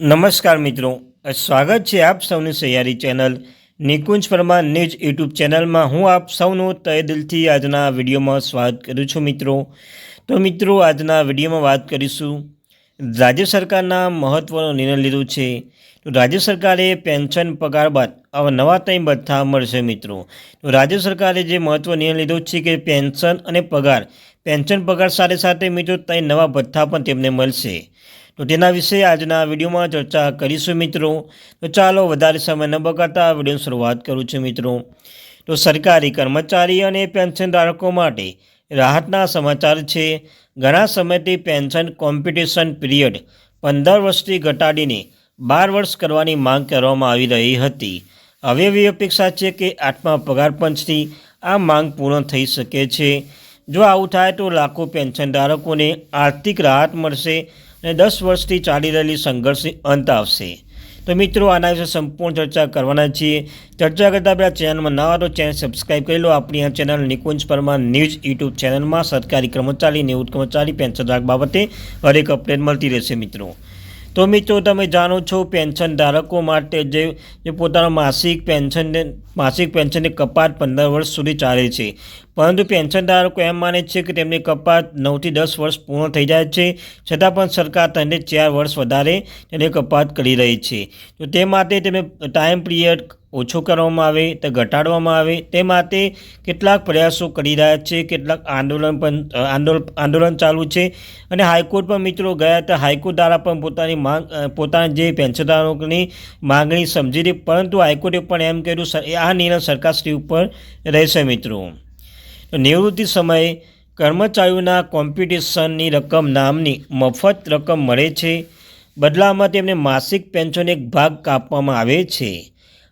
નમસ્કાર મિત્રો, સ્વાગત છે આપ સૌની સૈયારી channel Nikunj Parmar news YouTube ચેનલમાં. હું આપ સૌનું તય દિલથી આજના વિડીયોમાં સ્વાગત કરું છું મિત્રો. તો મિત્રો, આજના વિડીયોમાં વાત કરીશું. રાજ્ય સરકારના મહત્ત્વનો નિર્ણય લીધો છે. તો રાજ્ય સરકારે પેન્શન પગાર બાદ આવા નવા ત્રણ ભથ્થા મળશે મિત્રો. તો રાજ્ય સરકારે જે મહત્ત્વ નિર્ણય લીધો છે કે પેન્શન અને પગાર. પેન્શન પગાર સાથે સાથે મિત્રો ત્રણ નવા ભથ્થા પણ તેમને મળશે. તો તેના વિશે આજના વિડીયોમાં ચર્ચા કરીશું મિત્રો. તો ચાલો વધારે સમય ન બગાડતા વિડીયોની શરૂઆત કરું છું મિત્રો. તો સરકારી કર્મચારી અને પેન્શન ધારકો માટે રાહતના સમાચાર છે. ઘણા સમયથી પેન્શન કોમ્પિટિશન પીરિયડ પંદર વર્ષથી ઘટાડીને બાર વર્ષ કરવાની માંગ કરવામાં આવી રહી હતી. હવે એવી અપેક્ષા છે કે આઠમા પગાર પંચથી આ માંગ પૂર્ણ થઈ શકે છે. જો આવું થાય તો લાખો પેન્શન ધારકોને આર્થિક રાહત મળશે અને દસ વર્ષથી ચાલી રહેલી સંઘર્ષની અંત આવશે. તો મિત્રો, આના વિશે સંપૂર્ણ ચર્ચા કરવાના છીએ. ચર્ચા કરતાં પહેલાં ચેનલમાં નવા તો ચેનલ સબસ્ક્રાઈબ કરી લો. આપણી આ channel Nikunj Parmar news YouTube ચેનલમાં સરકારી કર્મચારી નિવૃત્ત કર્મચારી પેન્શન રાખ બાબતે હરેક અપડેટ મળતી રહેશે મિત્રો. તો મિત્રો તમે જાણો છો પેન્શન ધારકો માટે જે જે પોતાનો માસિક પેન્શન માસિક પેન્શનની કપાત પંદર વર્ષ સુધી ચાલે છે. પરંતુ પેન્શન ધારકો એમ માને છે કે તેમની કપાત નવથી દસ વર્ષ પૂર્ણ થઈ જાય છે. છતાં પણ સરકાર તેને ચાર વર્ષ વધારે તેની કપાત કરી રહી છે. તો તે માટે તેમને ટાઈમ પિરિયડ ઓછો કરવામાં આવે, તે ઘટાડવામાં આવે, તે માટે કેટલાક પ્રયાસો કરી રહ્યા છે, કેટલાક આંદોલન પણ આંદોલન ચાલુ છે. અને હાઈકોર્ટ પણ મિત્રો ગયા હતા, હાઈકોર્ટ દ્વારા પણ પોતાની માંગ પોતાની જે પેન્શનદારોની માંગણી સમજી હતી પરંતુ હાઈકોર્ટે પણ એમ કર્યું આ નિર્ણય સરકારશ્રી ઉપર રહેશે મિત્રો. નિવૃત્તિ સમયે કર્મચારીઓના કોમ્પિટિશનની રકમ નામની મફત રકમ મળે છે. બદલામાં તેમને માસિક પેન્શન એક ભાગ કાપવામાં આવે છે.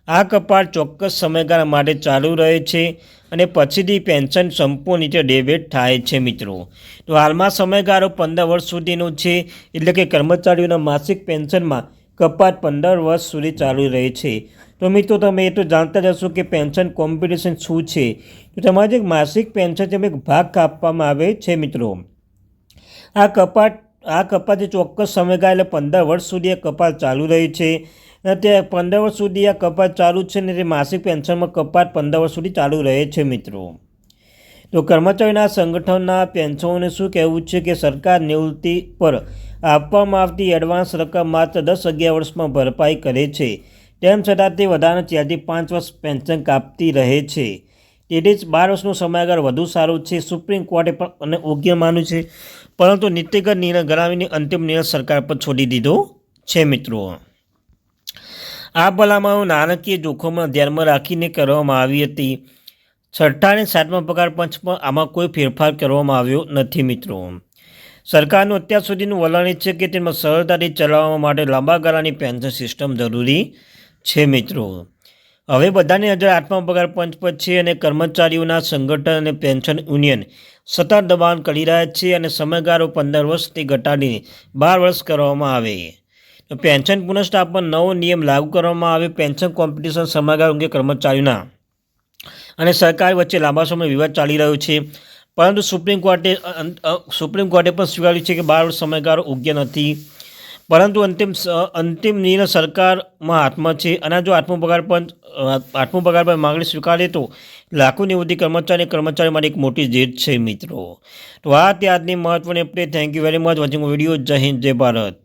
આ કપાત ચોક્કસ સમયગાળા માટે ચાલુ રહે છે અને પછીથી પેન્શન સંપૂર્ણ રીતે ડેબિટ થાય છે મિત્રો. તો હાલમાં સમયગાળો પંદર વર્ષ સુધીનો છે, એટલે કે કર્મચારીઓના માસિક પેન્શનમાં કપાત પંદર વર્ષ સુધી ચાલુ રહે છે. તો મિત્રો, તમે એ તો જાણતા જ હશો કે પેન્શન કોમ્પિટિશન શું છે? તો તમારે જે માસિક પેન્શન તેમ એક ભાગ કાપવામાં આવે છે મિત્રો. આ કપાત આ કપાત જે ચોક્કસ સમયગાળા એટલે પંદર વર્ષ સુધી આ કપાત ચાલુ રહી છે. તે પંદર વર્ષ સુધી આ કપાત ચાલુ છે ને તે માસિક પેન્શનમાં કપાત પંદર વર્ષ સુધી ચાલુ રહે છે મિત્રો. તો કર્મચારીના સંગઠનના પેન્શનોને શું કહેવું છે કે સરકાર નિવૃત્તિ પર આપવામાં આવતી એડવાન્સ રકમ માત્ર દસ અગિયાર વર્ષમાં ભરપાઈ કરે છે. તેમ છતાં તે વધારાના ચારથી પાંચ વર્ષ પેન્શન કાપતી રહે છે. તેથી જ બાર વર્ષનો સમયગાળો વધુ સારો છે. સુપ્રીમ કોર્ટે પણ અને યોગ્ય માન્યું છે. પરંતુ નીતિગત નિર્ણય ગણાવીને અંતિમ નિર્ણય સરકાર પર છોડી દીધો છે મિત્રો. આ ભલામણો નાણાકીય જોખમોને ધ્યાનમાં રાખીને કરવામાં આવી હતી. છઠ્ઠા અને સાતમા પગાર પણ આમાં કોઈ ફેરફાર કરવામાં આવ્યો નથી મિત્રો. સરકારનું અત્યાર સુધીનું વલણ એ છે કે તેમાં સરળતાથી ચલાવવા માટે લાંબા ગાળાની પેન્શન સિસ્ટમ જરૂરી છે મિત્રો. હવે બધાની નજર આઠમા પગાર પંચ પર છે અને કર્મચારીઓના સંગઠન અને પેન્શન યુનિયન. સતત દબાણ કરી રહ્યા છે અને સમયગાળો પંદર વર્ષથી ઘટાડીને બાર વર્ષ કરવામાં આવે. પેન્શન પુનઃસ્થાપન નવો નિયમ લાગુ કરવામાં આવે પેન્શન કોમ્પિટિશન સમયગાળો અંગે કર્મચારીઓના. અને સરકાર વચ્ચે લાંબા સમય વિવાદ ચાલી રહ્યો છે. પરંતુ સુપ્રીમ કોર્ટે સુપ્રીમ કોર્ટે પણ સ્વીકાર્યું છે કે બાર વર્ષ સમયગાળો યોગ્ય નથી. પરંતુ અંતિમ અંતિમ નિર્ણય સરકારમાં હાથમાં છે. અને જો આઠમો પગાર પણ આઠમો પગાર પર માગણી સ્વીકારે તો લાખો નિવૃત્તિ કર્મચારી કર્મચારી માટે એક મોટી જીત છે મિત્રો. તો આ તે આજની મહત્વની update thank you very much watching video જય હિન્દ જય ભારત